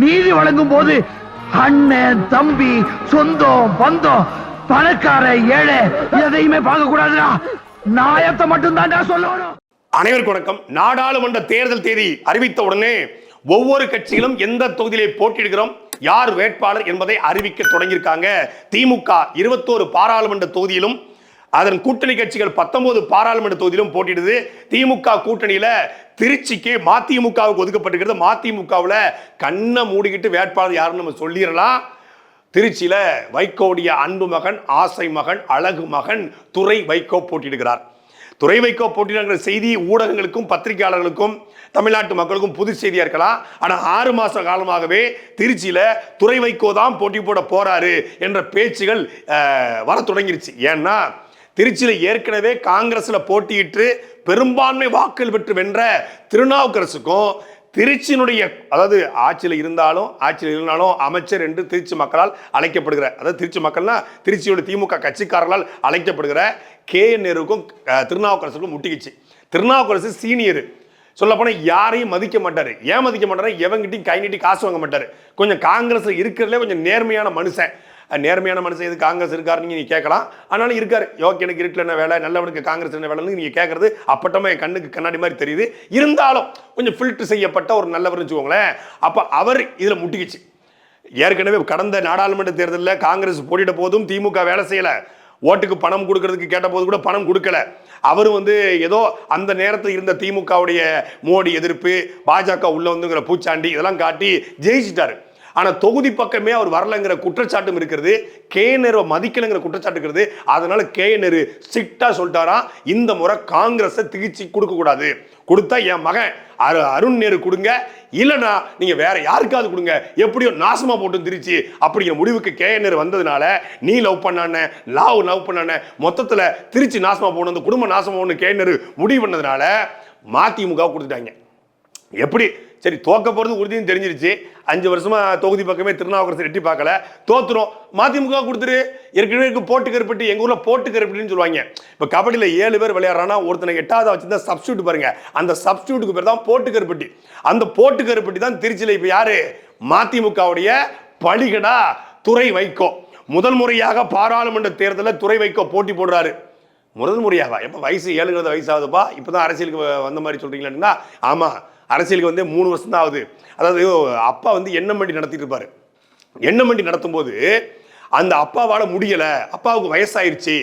நீதி வழங்கும் போது அண்ணன் தம்பி சொந்தம் பந்தம் பணக்கார ஏழை எதையுமே பார்க்க கூடாதுடா. நாயத்தை மட்டும்தான் சொல்லணும். அனைவருக்கும் வணக்கம். நாடாளுமன்ற தேர்தல் தேதி அறிவித்த உடனே ஒவ்வொரு கட்சிகளும் எந்த தொகுதியிலே போட்டியிடுகிறோம் யார் வேட்பாளர் என்பதை அறிவிக்க தொடங்கியிருக்காங்க. திமுக இருபத்தோரு பாராளுமன்ற தொகுதியிலும் அதன் கூட்டணி கட்சிகள் பத்தொன்பது பாராளுமன்ற தொகுதியிலும் போட்டியிடுது. திமுக கூட்டணியில திருச்சிக்கு மதிமுகவுக்கு ஒதுக்கப்பட்டிருக்கிறது. மதிமுகவில் கண்ணை மூடிக்கிட்டு வேட்பாளர் யாருன்னு நம்ம சொல்லிடலாம். திருச்சியில் வைகோடைய அன்பு மகன் ஆசை மகன் அழகு மகன் துறை வைகோ போட்டியிடுகிறார். துறை வைகோ போட்டியிடுகிற செய்தி ஊடகங்களுக்கும் பத்திரிகையாளர்களுக்கும் தமிழ்நாட்டு மக்களுக்கும் புது செய்தியாக இருக்கலாம். ஆனால் ஆறு மாத காலமாகவே திருச்சியில் துறை வைகோ தான் போட்டி போட போகிறாரு என்ற பேச்சுகள் வர தொடங்கிருச்சு. ஏன்னா திருச்சியில் ஏற்கனவே காங்கிரஸில் போட்டியிட்டு பெரும்பான்மை வாக்குகள் பெற்று வென்ற திருநாவுக்கரசுக்கும் திருச்சியினுடைய அதாவது ஆட்சியில் இருந்தாலும் ஆட்சியில் இருந்தாலும் அமைச்சர் என்று திருச்சி மக்களால் அழைக்கப்படுகிற அதாவது திருச்சி மக்கள்னா திருச்சியோட திமுக கட்சிக்காரர்களால் அழைக்கப்படுகிற கே. நேருக்கும் திருநாவுக்கரசுக்கும் முட்டிக்கிச்சு திருநாவுக்கரசு சீனியர். சொல்லப்போனால் யாரையும் மதிக்க மாட்டார். ஏன் மதிக்க மாட்டார் எவங்கிட்டையும் கை நீட்டி காசு வாங்க மாட்டார். கொஞ்சம் காங்கிரஸில் இருக்கிறதுலே கொஞ்சம் நேர்மையான மனுஷன். நேர்மையான மனுஷன் இது காங்கிரஸ் இருக்காருன்னு நீங்கள் கேட்கலாம். ஆனாலும் இருக்கார். யோகி எனக்கு இருட்டில் என்ன வேலை? நல்லவனுக்கு காங்கிரஸ் என்ன வேலைன்னு நீங்கள் கேட்குறது அப்பட்டமா என் கண்ணுக்கு கண்ணாடி மாதிரி தெரியுது. இருந்தாலும் கொஞ்சம் ஃபில்ட்ரு செய்யப்பட்ட ஒரு நல்லவர்னு வச்சுக்கோங்களேன். அப்போ அவர் இதில் முட்டிக்கிச்சு. ஏற்கனவே கடந்த நாடாளுமன்ற தேர்தலில் காங்கிரஸ் போட்டியிட போதும் திமுக வேலை செய்யலை. ஓட்டுக்கு பணம் கொடுக்கறதுக்கு கேட்ட போது கூட பணம் கொடுக்கல. அவர் வந்து ஏதோ அந்த நேரத்தில் இருந்த திமுகவுடைய மோடி எதிர்ப்பு பாஜக உள்ள வந்துங்கிற பூச்சாண்டி இதெல்லாம் காட்டி ஜெயிச்சிட்டாரு. ஆனால் தொகுதி பக்கமே அவர் வரலங்கிற குற்றச்சாட்டும் இருக்கிறது. கே நேரு மதிக்கலைங்கிற குற்றச்சாட்டு இருக்கிறது அதனால கே நேரு ஸ்ட்ரிக்டா சொல்லிட்டாராம் இந்த முறை காங்கிரஸை திகிச்சு கொடுக்கக்கூடாது கொடுத்தா என் மகன் அரு அருண் நேரு கொடுங்க. இல்லைன்னா நீங்கள் வேற யாருக்காவது கொடுங்க. எப்படியோ நாசமாக போட்டு திருச்சி அப்படிங்கிற முடிவுக்கு கே நேரு வந்ததுனால நீ லவ் பண்ணானே லாவ் லவ் பண்ணானே மொத்தத்தில் திருச்சி நாசமாக போகணும் அந்த குடும்பம் நாசமாக போகணும் கே நேரு முடிவு பண்ணதுனால மதிமுக கொடுத்துட்டாங்க. எப்படி? சரி தோக்க போகிறது உறுதின்னு தெரிஞ்சிருச்சு. அஞ்சு வருஷமாக தொகுதி பக்கமே திருநாவுக்கரசு எட்டி பார்க்கல. தோத்துரும். மதிமுக கொடுத்துரு. ஏற்கனவே இருக்கு போட்டு கருப்பட்டி. எங்கள் ஊரில் போட்டு கருப்பட்டின்னு சொல்லுவாங்க. இப்போ கபடியில் ஏழு பேர் விளையாடுறானா ஒருத்தனை எட்டாவது வச்சுருந்தா சப்ஸ்டியூட் பாருங்க. அந்த சப்ஸ்டியூட்டுக்கு பேர் தான் போட்டு கருப்பட்டி. அந்த போட்டு கருப்பட்டி தான் திருச்சியில் இப்போ யார்? மதிமுகவுடைய பலிகடா துறை வைக்கோ முதல் முறையாக பாராளுமன்ற தேர்தலில் துறை வைக்கோ போட்டி போடுறாரு. முதல் முறையாக எப்போ வயசு ஏழுங்கிறது வயசாகுதுப்பா. இப்போ தான் அரசியலுக்கு வந்த மாதிரி சொல்கிறீங்களா ஆமாம் அரசியலுக்கு வந்து மூணு வருஷம் தான் ஆகுது. அதாவது அப்பா வந்து எண்ணம் வண்டி நடத்திட்டு இருப்பாரு எண்ணம் வண்டி நடத்தும்போது அந்த அப்பாவால் முடியலை. அப்பாவுக்கு வயசாயிருச்சு.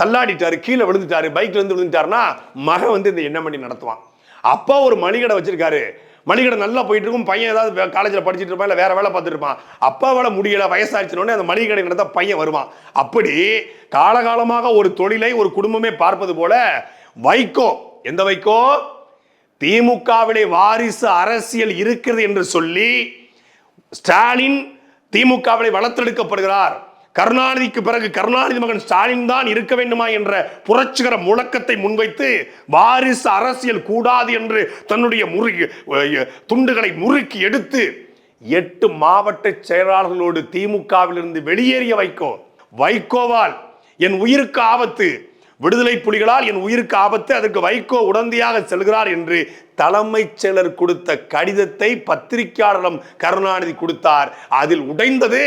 தள்ளாடிட்டாரு கீழே விழுந்துட்டாரு பைக்ல இருந்து விழுந்துட்டாருன்னா மகன் வந்து இந்த எண்ணம் வண்டி நடத்துவான். அப்பா ஒரு மளிகடை வச்சிருக்காரு. மளிகடை நல்லா போயிட்டு இருக்கும் பையன் ஏதாவது காலேஜில் படிச்சுட்டு இருப்பான் இல்லை வேற வேலை பார்த்துட்டு இருப்பான். அப்பாவால் முடியல வயசாச்சுனோடனே அந்த மளிகடை கடை நடத்த பையன் வருவான். அப்படி காலகாலமாக ஒரு தொழிலை ஒரு குடும்பமே பார்ப்பது போல வைக்கோ எந்த வைக்கோ திமுகவிலே வாரிசு அரசியல் இருக்கிறது என்று சொல்லி ஸ்டாலின் திமுகவிலே வளர்த்தெடுக்கப்படுகிறார். கருணாநிதிக்கு பிறகு கருணாநிதி மகன் ஸ்டாலின் தான் இருக்க வேண்டுமா என்ற புரட்சிகர முழக்கத்தை முன்வைத்து வாரிசு அரசியல் கூடாது என்று தன்னுடைய முறுகி துண்டுகளை முறுக்கி எடுத்து எட்டு மாவட்ட செயலாளர்களோடு திமுகவிலிருந்து வெளியேறிய வைகோ வைகோவால் என் உயிருக்கு ஆபத்து. விடுதலை புலிகளால் என் உயிருக்கு ஆபத்து அதற்கு வைகோ உடந்தையாக செல்கிறார் என்று தலைமைச் செயலர் கொடுத்த கடிதத்தை பத்திரிகையாளரிடம் கருணாநிதி கொடுத்தார். அதில் உடைந்தது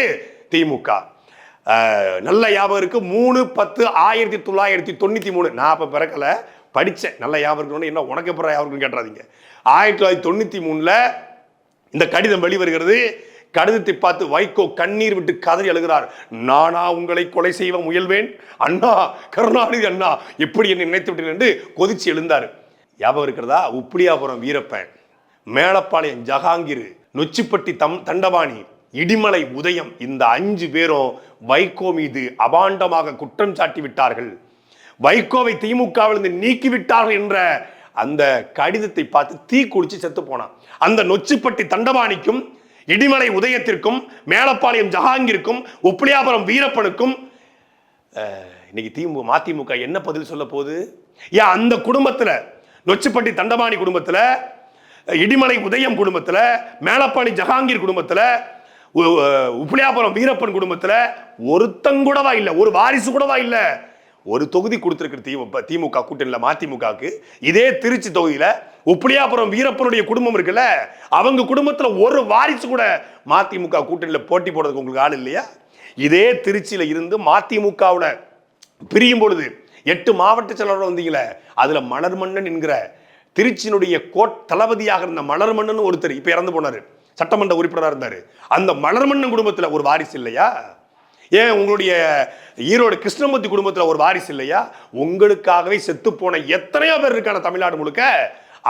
திமுக. நல்ல ஞாபகம் இருக்கு. மூணு பத்து ஆயிரத்தி தொள்ளாயிரத்தி தொண்ணூத்தி மூணு. நான் அப்ப பிறக்கல படித்தேன் நல்ல ஞாபகம் இருக்கணும்னு என்ன உனக்கு பிற ஞாபகம் கேட்டுறாதீங்க. ஆயிரத்தி தொள்ளாயிரத்தி தொண்ணூத்தி மூணுல இந்த கடிதம் வெளிவருகிறது. கடிதத்தை பார்த்து வைகோ கண்ணீர் விட்டு கதறி அழுகிறார். நானா உங்களை கொலை செய்ய முயல்வேன்? அண்ணா கருணாநிதி அண்ணா எப்படி என்னை நினைத்து விட்டேன் என்று கொதிச்சு எழுந்தார். ஞாபகம் இருக்கிறதா? உப்பிலியாபுரம் வீரப்பன் மேலப்பாளையம் ஜஹாங்கீர் நொச்சிப்பட்டி தம் தண்டபாணி இடிமலை உதயம் இந்த அஞ்சு பேரும் வைகோ மீது அபாண்டமாக குற்றம் சாட்டி விட்டார்கள். வைகோவை திமுகவிலிருந்து நீக்கிவிட்டார்கள் என்ற அந்த கடிதத்தை பார்த்து தீ குடிச்சு செத்து போனான். அந்த நொச்சிப்பட்டி தண்டபாணிக்கும் இடிமலை உதயத்திற்கும் மேலப்பாளையம் ஜஹாங்கிற்கும் உப்பிலியாபுரம் வீரப்பனுக்கும் இன்னைக்கு திமுக மதிமுக என்ன பதில் சொல்ல போகுது? ஏன் அந்த குடும்பத்தில் நொச்சிப்பட்டி தண்டபாணி குடும்பத்தில் இடிமலை உதயம் குடும்பத்தில் மேலப்பாணி ஜஹாங்கீர் குடும்பத்தில் உப்பிலியாபுரம் வீரப்பன் குடும்பத்தில் ஒருத்தங்கூடவா இல்லை ஒரு வாரிசு கூடவா இல்லை. ஒரு தொகுதி கொடுத்துருக்குற திமுக திமுக கூட்டணியில் மதிமுகவுக்கு இதே திருச்சி தொகுதியில் உப்படியாபுரம் வீரப்பனுடைய குடும்பம் இருக்குல்ல அவங்க குடும்பத்தில் ஒரு வாரிசு கூட மதிமுக கூட்டணியில் போட்டி போடுறதுக்கு உங்களுக்கு ஆள் இல்லையா? இதே திருச்சியில் இருந்து மதிமுகவோட பிரியும் பொழுது எட்டு மாவட்ட செயலாளர் வந்தீங்களே அதில் மலர்மன்னன் என்கிற திருச்சியினுடைய கோட் தளபதியாக இருந்த மலர்மன்னன் ஒருத்தர் இப்போ இறந்து போனாரு. சட்டமன்ற உறுப்பினராக இருந்தார். அந்த மலர்மன்னன் குடும்பத்தில் ஒரு வாரிசு இல்லையா? ஏன் உங்களுடைய ஈரோடு கிருஷ்ணமூர்த்தி குடும்பத்துல ஒரு வாரிசு இல்லையா? உங்களுக்காகவே செத்து போன எத்தனையோ பேர் இருக்கான தமிழ்நாடு முழுக்க.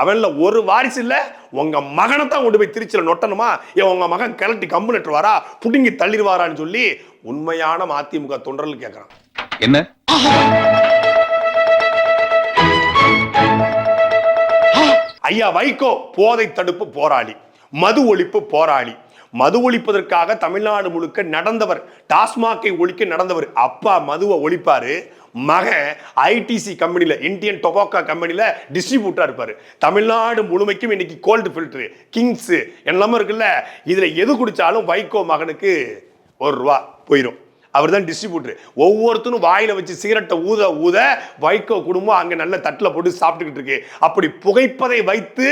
அவன்ல ஒரு வாரிசு இல்ல. உங்க மகனை தான் கொண்டு போய் திருச்சியில நொட்டணுமா? ஏன் உங்க மகன் கிளட்டி கம்பு நட்டுவாரா? புடுங்கி தள்ளிடுவாரான்னு சொல்லி உண்மையான மதிமுக தொண்டர்கள் கேட்கறான் என்ன? ஐயா வைகோ போதை தடுப்பு போராளி மது ஒழிப்பு போராளி. மது ஒழிப்பதற்காக தமிழ்நாடு முழுக்க நடந்தவர் டாஸ்மாகை ஒழிக்க நடந்தவர். அப்பா மதுவை ஒழிப்பாரு. மகன் ஐடிசி கம்பெனியில் இந்தியன் டொபாக்கா கம்பெனியில் டிஸ்ட்ரிபியூட்டாக இருப்பார். தமிழ்நாடு முழுமைக்கும் இன்னைக்கு கோல்டு ஃபில்ட்ரு கிங்ஸு எல்லாமே இருக்குல்ல இதில் எது குடித்தாலும் வைகோ மகனுக்கு ஒரு ரூபா போயிடும் அவர் தான் டிஸ்ட்ரிபியூட்டர் ஒவ்வொருத்தரும் வாயில் வச்சு சிகரெட்டை ஊத ஊத வைகோ குடும்பம் அங்கே நல்ல தட்டில் போட்டு சாப்பிட்டுக்கிட்டு இருக்கு. அப்படி புகைப்பதை வைத்து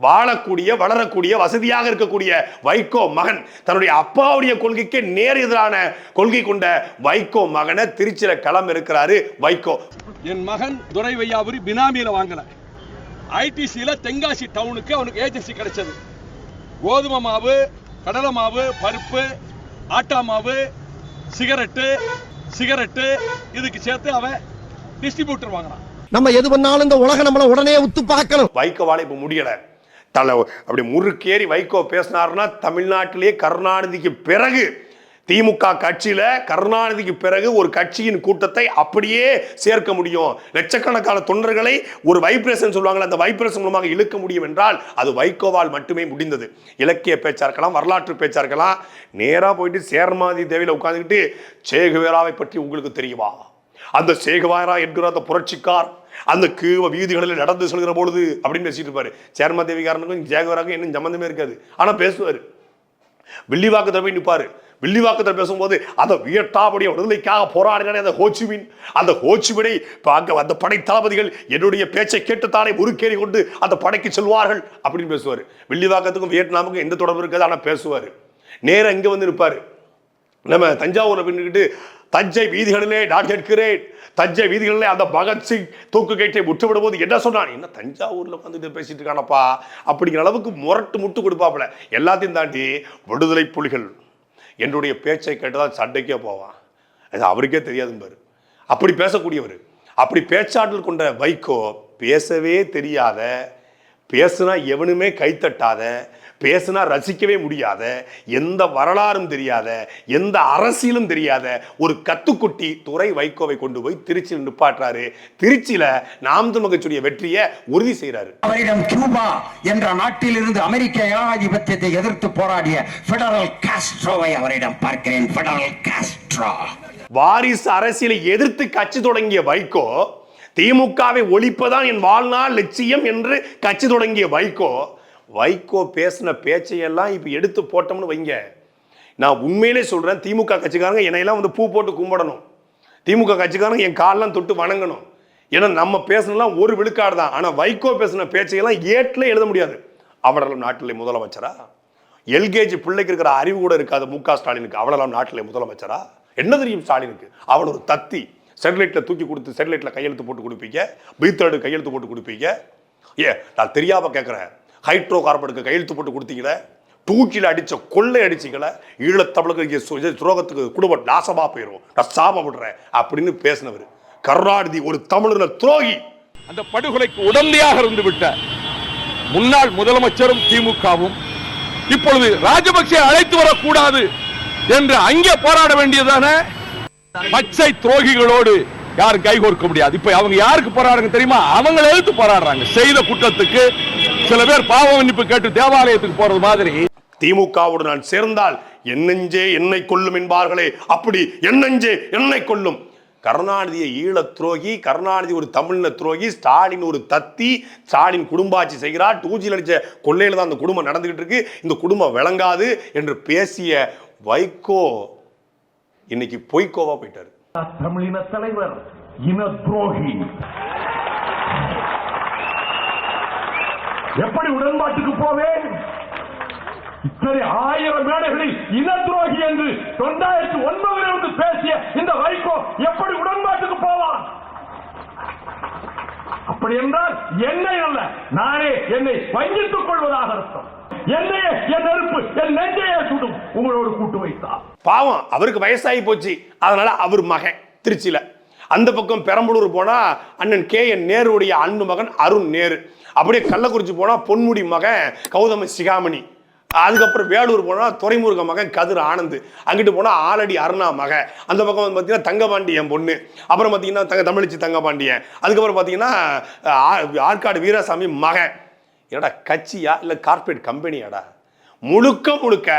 வாழக்கூடிய வளரக்கூடிய வசதியாக இருக்கக்கூடிய வைகோ மகன் தன்னுடைய அப்பாவுடைய கொள்கைக்கு நேர் எதிரான கொள்கை கொண்ட வைகோ மகனை திருச்சியில களம் இருக்கிறாரு வைகோ. என் மகன் துரை வையாபுரி பினாமியில வாங்கின. ஐடிசியில தென்காசி டவுனுக்கு அவனுக்கு ஏஜென்சி கிடைச்சது. கோதுமை மாவு கடலை மாவு பருப்பு ஆட்டா மாவு சிகரெட்டு சிகரெட்டு இதுக்கு சேர்த்து அவன் டிஸ்ட்ரிபியூட்டர் வாங்கினான் நம்ம எது பண்ணாலும் இந்த உலக நம்மள உடனே உத்து பார்க்கணும். வைகோவால இப்ப முடியல. தலை அப்படி முறுக்கேறி வைகோ பேசினாருன்னா தமிழ்நாட்டிலேயே கருணாநிதிக்கு பிறகு திமுக கட்சியில கருணாநிதிக்கு பிறகு ஒரு கட்சியின் கூட்டத்தை அப்படியே சேர்க்க முடியும். லட்சக்கணக்கான தொண்டர்களை ஒரு வைப்ரேஷன் சொல்லுவாங்கள அந்த வைப்ரேஷன் மூலமாக இழுக்க முடியும் என்றால் அது வைகோவால் மட்டுமே முடிந்தது. இலக்கிய பேச்சா இருக்கலாம் வரலாற்று பேச்சா இருக்கலாம் நேராக போயிட்டு சேர்மாதி தேவையில் உட்காந்துக்கிட்டு சேகுவேராவை பற்றி உங்களுக்கு தெரியுமா? அந்த சேகவாயரா என்கிற அந்த புரட்சிக்கார் அந்த கீவ வீதிகளில் நடந்து செல்கிற பொழுது அப்படின்னு பேசிட்டு இருப்பாரு. சேர்மா தேவிகாரனுக்கும் ஜேகவராக்கும் இன்னும் சம்பந்தமே இருக்காது. ஆனா பேசுவாரு. வில்லிவாக்கத்தில் போய் நிற்பாரு வில்லிவாக்கத்தில் பேசும்போது அந்த வியட்டாபடிய விடுதலைக்காக போராடினானே அந்த ஹோச்சிமின். அந்த ஹோச்சிமினை பார்க்க அந்த படை தளபதிகள் என்னுடைய பேச்சை கேட்டுத்தானே உருக்கேறி கொண்டு அந்த படைக்கு செல்வார்கள்? அப்படின்னு பேசுவார். வில்லிவாக்கத்துக்கும் வியட்நாமுக்கும் எந்த தொடர்பு இருக்காது. ஆனால் பேசுவார். நேராக இங்கே வந்து இருப்பார் நம்ம தஞ்சாவூரில் பின்னுக்கிட்டு தஞ்சை வீதிகளிலே நான் கேட்கிறேன். தஞ்சை வீதிகளிலே அந்த பகத்சிங் தூக்கு கேட்டை முற்றுவிடும் போது என்ன சொன்னான்? என்ன தஞ்சாவூர்ல உட்காந்துட்டு பேசிட்டு இருக்கானப்பா? அப்படிங்கிற அளவுக்கு முரட்டு முட்டு கொடுப்பாப்புல. எல்லாத்தையும் தாண்டி விடுதலை புலிகள் என்னுடைய பேச்சை கேட்டுதான் சண்டைக்கே போவான். அது அவருக்கே தெரியாதும்பாரு அப்படி பேசக்கூடியவர். அப்படி பேச்சாற்றல் கொண்ட வைகோ பேசவே தெரியாத பேசுனா எவனுமே கைத்தட்டாத பேசுனா ரசிக்கவே முடியாத எந்த வரலாறும் தெரியாத எந்த அரசியலும் தெரியாத ஒரு கத்துக்குட்டி துறை வைகோவை கொண்டு போய் திருச்சியில் நிப்பாட்டுறாரு. திருச்சியில நாம் தமிழ் வெற்றியை உறுதி செய்றாரு. அவரிடம் கியூபா என்ற நாட்டில் இருந்து அமெரிக்க ஏகாதிபத்தியத்தை எதிர்த்து போராடிய பெடரல் காஸ்ட்ரோவை அவரிடம் பார்க்கிறேன். Fidel Castro. வாரிசு அரசியலை எதிர்த்து கட்சி தொடங்கிய வைகோ திமுகவை ஒழிப்பதான் என் வாழ்நாள் லட்சியம் என்று கட்சி தொடங்கிய வைகோ வைகோ பேசின பேச்சையெல்லாம் இப்போ எடுத்து போட்டோம்னு வைங்க. நான் உண்மையிலே சொல்கிறேன் திமுக கட்சிக்காரங்க என்னையெல்லாம் வந்து பூ போட்டு கும்பிடணும். திமுக கட்சிக்காரங்க என் கால்லாம் தொட்டு வணங்கணும். ஏன்னா நம்ம பேசணும்லாம் ஒரு விழுக்காடு தான். ஆனால் வைகோ பேசின பேச்சையெல்லாம் ஏட்டில் எழுத முடியாது. அவரெல்லாம் நாட்டிலே முதலமைச்சரா? எல்கேஜி பிள்ளைக்கு இருக்கிற அறிவு கூட இருக்காது மு க ஸ்டாலினுக்கு. அவளெல்லாம் நாட்டிலே முதலமைச்சரா? என்ன தெரியும் ஸ்டாலினுக்கு? அவள் ஒரு தத்தி. செட்டலைட்ல தூக்கி கொடுத்து செட்டலைட்ல கையெழுத்து போட்டு கொடுப்பீங்க. பீத்தர்டு கையெழுத்து போட்டு கொடுப்பீங்க. ஏ நான் தெரியாமல் கேட்குறேன் ஹைட்ரோ கார்பனுக்கு கையெழுத்து போட்டு கொடுத்தீங்களே? தூக்கில அடிச்ச கொள்ளை அடிச்சிக்கல ஈழத்தமிழுக்கு சு- துரோகத்துக்கு குடும்பம் நாசமா போயிடும் நான் சாபப்படுறேன் அப்படின்னு பேசினவர். கருணாநிதி ஒரு தமிழன துரோகி. அந்த படுகொலைக்கு உடந்தையாக இருந்து விட்ட முன்னாள் முதலமைச்சரும் திமுகவும் இப்பொழுது ராஜபக்சே அழைத்து வரக்கூடாது என்று அங்கே போராட வேண்டியதான பச்சை துரோகிகளோடு யாரும் கைகோர்க்க முடியாது. இப்ப அவங்க யாருக்கு போராடுங்க தெரியுமா? அவங்களை எழுத்து போராடுறாங்க. செய்த குற்றத்துக்கு சில பேர் பாவ மன்னிப்பு கேட்டு தேவாலயத்துக்கு போறது மாதிரி. திமுகவோடு நான் சேர்ந்தால் என்னெஞ்சே என்னை கொல்லும் என்பார்களே. அப்படி என்னெஞ்சே என்னை கொல்லும். கருணாநிதியை ஈழ துரோகி கருணாநிதி ஒரு தமிழ்ன துரோகி ஸ்டாலின் ஒரு தத்தி ஸ்டாலின் குடும்பாட்சி செய்கிறார். டூஜியில் அடிச்ச கொள்ளையில தான் அந்த குடும்பம் நடந்துகிட்டு இருக்கு. இந்த குடும்பம் விளங்காது என்று பேசிய வைகோ இன்னைக்கு பொய்க்கோவா போயிட்டாரு. தமிழின தலைவர் இன துரோகி. எப்படி உடன்பாட்டுக்கு போவேன்? இத்தனை ஆயிரம் மேடைகளில் இன துரோகி என்று தொண்டாயிரத்தி ஒன்பதில் இருந்து பேசிய இந்த வைகோ எப்படி உடன்பாட்டுக்கு போவான்? அப்படி என்றால் என்னை அல்ல நானே என்னை வஞ்சித்துக் கொள்வதாக அர்த்தம். என்னையே என் நெருப்பு என் நெஞ்சையே சுடும். உங்களோடு கூட்டு வைத்தார். பாவம் அவருக்கு வயசாகி போச்சு. அதனால அவர் மகன் திருச்சியில. அந்த பக்கம் பெரம்பலூர் போனால் அண்ணன் கே என் நேருடைய அன்பு மகன் அருண் நேரு. அப்படியே கள்ளக்குறிச்சி போனால் பொன்முடி மகன் கௌதம சிகாமணி. அதுக்கப்புறம் வேலூர் போனால் துறைமுருக மகன் கதிர் ஆனந்த். அங்கிட்டு போனால் ஆலடி அருணா மக. அந்த பக்கம் வந்து பார்த்தீங்கன்னா தங்கபாண்டியன் பொண்ணு. அப்புறம் பார்த்தீங்கன்னா தங்க தமிழிச்சி தங்கபாண்டியன். அதுக்கப்புறம் பார்த்தீங்கன்னா ஆற்காடு வீராசாமி மகன் என்னடா கட்சியா இல்லை கார்ப்பரேட் கம்பெனியாடா முழுக்க முழுக்க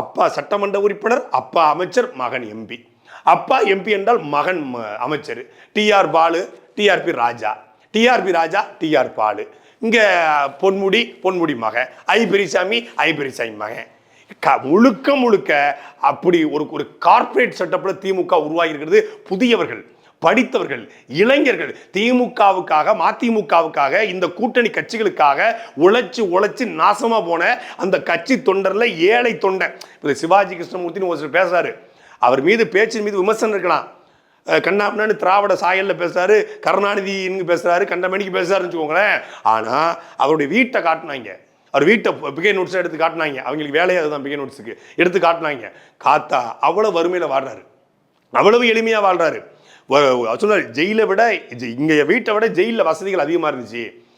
அப்பா சட்டமன்ற உறுப்பினர் அப்பா அமைச்சர் மகன் எம்பி. அப்பா எம்பி என்றால் மகன் ம- அமைச்சர். TR Balu TRB Raja. TRB Raja TR Balu. இங்கே பொன்முடி பொன்முடி மகன். ஐ பெரியசாமி ஐ பெரியசாமி மகன். க முழுக்க முழுக்க அப்படி ஒரு ஒரு கார்ப்பரேட் செட்டப்பில் திமுக உருவாகி இருக்கிறது புதியவர்கள் படித்தவர்கள் இளைஞர்கள். திமுகவுக்காக மதிமுகவுக்காக இந்த கூட்டணி கட்சிகளுக்காக உழைச்சி உழைச்சி நாசமாக போன அந்த கட்சி தொண்டரில் ஏழை தொண்டை. இப்போ சிவாஜி கிருஷ்ணமூர்த்தின்னு ஒரு சிலர் பேசுகிறாரு அவர் மீது பேச்சின் மீது விமர்சனம் இருக்கலாம். கண்ணாப்னு திராவிட சாயலில் பேசுகிறாரு கருணாநிதினு பேசுகிறாரு கண்டமணிக்கு பேசுகிறாருன்னு வச்சுக்கோங்களேன். ஆனால் அவருடைய வீட்டை காட்டினாங்க. அவர் வீட்டை பிகை நோட்ஸை எடுத்து காட்டினாங்க. அவங்களுக்கு வேலையே அதுதான் பிகை நோட்ஸுக்கு. எடுத்து காட்டினாங்க. காத்தா அவ்வளோ வறுமையில் வாடுறாரு அவ்வளவு எளிமையாக வாழ்றாரு. சொன்னார் ஜெயிலை விட ஜெ- வீட்டை விட ஜெயிலில் வசதிகள் அதிகமாக இருந்துச்சு.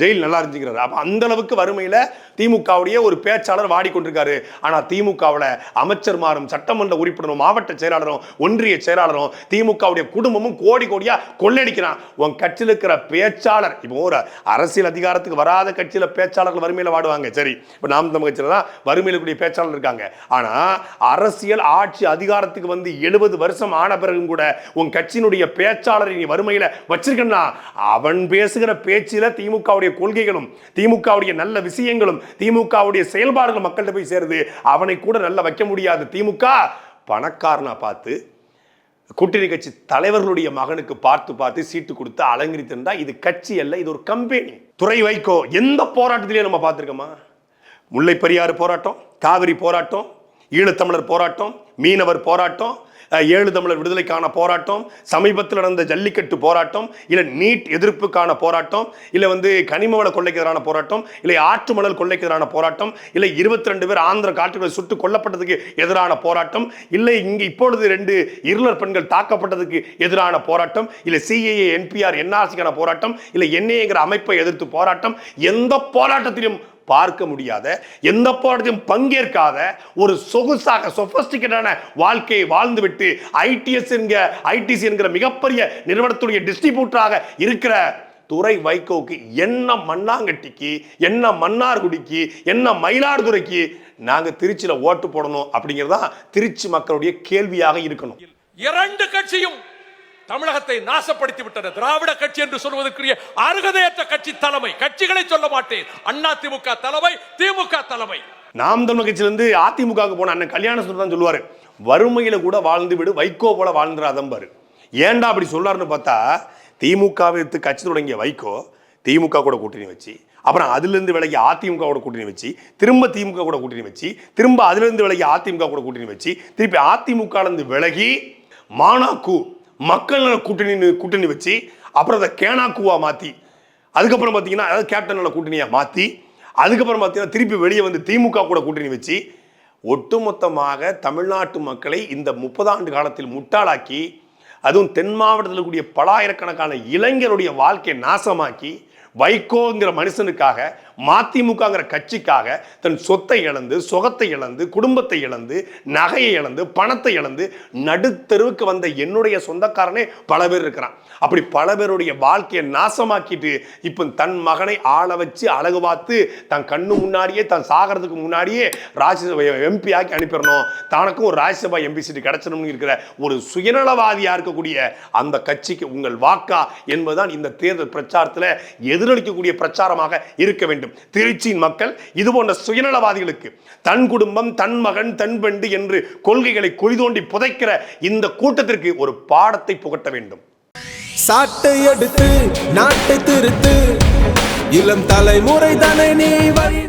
ஜெயில் நல்லா இருந்துச்சுங்கிறாரு. அப்போ அந்த அளவுக்கு வறுமையில திமுகவுடைய ஒரு பேச்சாளர் வாடிக்கொண்டிருக்காரு. ஆனா திமுகவுல அமைச்சர்மாரும் சட்டமன்ற உறுப்பினரும் மாவட்ட செயலாளரும் ஒன்றிய செயலாளரும் திமுகவுடைய குடும்பமும் கோடி கோடியா கொள்ளடிக்கிறான். உன் கட்சியில் இருக்கிற பேச்சாளர் இப்போ ஒரு அரசியல் அதிகாரத்துக்கு வராத கட்சியில பேச்சாளர்கள் வறுமையில வாடுவாங்க. சரி இப்போ நாம் நம்ம கட்சியில் தான் வறுமையில் கூடிய பேச்சாளர் இருக்காங்க. ஆனா அரசியல் ஆட்சி அதிகாரத்துக்கு வந்து எழுபது வருஷம் ஆன பிறகும் கூட உன் கட்சியினுடைய பேச்சாளரை நீ வறுமையில வச்சிருக்கன்னா அவன் பேசுகிற பேச்சில திமுகவுடைய கொள்கைகளும் திமுகவுடைய நல்ல விஷயங்களும் திமுகவுடைய செயல்பாடுகள் மக்கள்கிட்ட போய் சேருது. அவனை கூட நல்லா வைக்க முடியாது. திமுக பணக்காரனா பார்த்து கூட்டணி கட்சி தலைவர்களுடைய மகனுக்கு பார்த்து பார்த்து சீட்டு கொடுத்து அலங்கரித்திருந்தா இது கட்சி அல்ல இது ஒரு கம்பெனி துறை வைக்கோ எந்த போராட்டத்திலையும் நம்ம பார்த்துருக்கோமா? முல்லை பெரியாறு போராட்டம் காவிரி போராட்டம் ஈழத்தமிழர் போராட்டம் மீனவர் போராட்டம் ஏழு தமிழர் விடுதலைக்கான போராட்டம் சமீபத்தில் நடந்த ஜல்லிக்கட்டு போராட்டம் இல்லை நீட் எதிர்ப்புக்கான போராட்டம் இல்லை வந்து கனிமவள கொள்ளைக்கு எதிரான போராட்டம் இல்லை ஆற்று மணல் கொள்ளைக்கு எதிரான போராட்டம் இல்லை இருபத்தி ரெண்டு பேர் ஆந்திர காட்டுகளை சுட்டு கொல்லப்பட்டதுக்கு எதிரான போராட்டம் இல்லை இங்கே இப்பொழுது ரெண்டு இருளர் பெண்கள் தாக்கப்பட்டதுக்கு எதிரான போராட்டம் இல்லை சிஏஏ என்பிஆர் என்ஆர்சிக்கான போராட்டம் இல்லை என்ஏங்கிற அமைப்பை எதிர்த்து போராட்டம் எந்த போராட்டத்திலும் பார்க்க முடியாத எந்த போராட்டத்தையும் பங்கேற்காத ஒரு சொகுசாக சொபஸ்டிகேட்டான வாழ்க்கையை வாழ்ந்துவிட்டு ஐடிஎஸ் என்கிற ஐடிசி என்கிற மிகப்பெரிய நிறுவனத்துடைய டிஸ்ட்ரிபியூட்டராக இருக்கிற துறை வைகோவுக்கு என்ன மண்ணாங்கட்டிக்கு என்ன மன்னார்குடிக்கு என்ன மயிலாடுதுறைக்கு நாங்கள் திருச்சியில் ஓட்டு போடணும் அப்படிங்கிறது தான் திருச்சி மக்களுடைய கேள்வியாக இருக்கணும். இரண்டு கட்சியும் தமிழகத்தை நாசப்படுத்தி விட்டன திராவிட கட்சி என்று சொல்வதற்குரிய அருகதையற்ற கட்சி தலைமை. கட்சிகளை சொல்ல மாட்டேன். அண்ணா திமுக தலைமை திமுக தலைமை. நாம் தமிழ் கட்சியிலிருந்து அதிமுகவுக்கு போன அண்ணன் கல்யாண சுந்தர் தான் சொல்லுவாரு. வறுமையில கூட வாழ்ந்து விடு வைகோ போல வாழ்ந்துடாதம்பாரு ஏன்டா அப்படி சொல்றாருன்னு பார்த்தா திமுகவை எடுத்து கட்சி தொடங்கிய வைகோ திமுக கூட கூட்டணி வச்சு அப்புறம் அதிலிருந்து விலகி அதிமுக கூட கூட்டணி வச்சு திரும்ப திமுக கூட கூட்டணி வச்சு திரும்ப அதிலிருந்து விலகி அதிமுக கூட கூட்டணி வச்சு திருப்பி அதிமுகலேருந்து விலகி மானாக்கு மக்கள் நல கூட்டணி கூட்டணி வச்சு அப்புறம் அதை கேனாக்குவா மாற்றி அதுக்கப்புறம் பார்த்தீங்கன்னா அதாவது கேப்டன் நல மாற்றி அதுக்கப்புறம் பார்த்தீங்கன்னா திருப்பி வெளியே வந்து திமுக கூட கூட்டணி வச்சு ஒட்டுமொத்தமாக தமிழ்நாட்டு மக்களை இந்த முப்பது ஆண்டு காலத்தில் முட்டாளாக்கி அதுவும் தென் மாவட்டத்தில் கூடிய பலாயிரக்கணக்கான இளைஞருடைய வாழ்க்கையை நாசமாக்கி வைகோங்கிற மனுஷனுக்காக மதிமுகங்கிற கட்சிக்காக தன் சொத்தை இழந்து சுகத்தை இழந்து குடும்பத்தை இழந்து நகையை இழந்து பணத்தை இழந்து நடுத்தெருவுக்கு வந்த என்னுடைய சொந்தக்காரனே பல பேர் இருக்கிறான். அப்படி பல பேருடைய வாழ்க்கையை நாசமாக்கிட்டு இப்போ தன் மகனை ஆள வச்சு அழகு பார்த்து தன் கண்ணு முன்னாடியே தன் சாகிறதுக்கு முன்னாடியே ராஜ்யசபா எம்பி ஆக்கி அனுப்பிடணும். தனக்கும் ஒரு ராஜ்யசபா எம்பி சீட்டு கிடைச்சணும்னு இருக்கிற ஒரு சுயநலவாதியாக இருக்கக்கூடிய அந்த கட்சிக்கு உங்கள் வாக்கா என்பதுதான் இந்த தேர்தல் பிரச்சாரத்தில் எதிரொலிக்கக்கூடிய பிரச்சாரமாக இருக்க வேண்டும். வேண்டும் திருச்சியின் மக்கள் இது போன்ற சுயநலவாதிகளுக்கு தன் குடும்பம் தன் மகன் தன் பெண்டு என்று கொள்கைகளை குழிதோண்டி புதைக்கிற இந்த கூட்டத்திற்கு ஒரு பாடத்தை புகட்ட வேண்டும். சாட்டை எடுத்து நாட்டை திருத்து. இளம் தலைமுறை தானே நீ வழி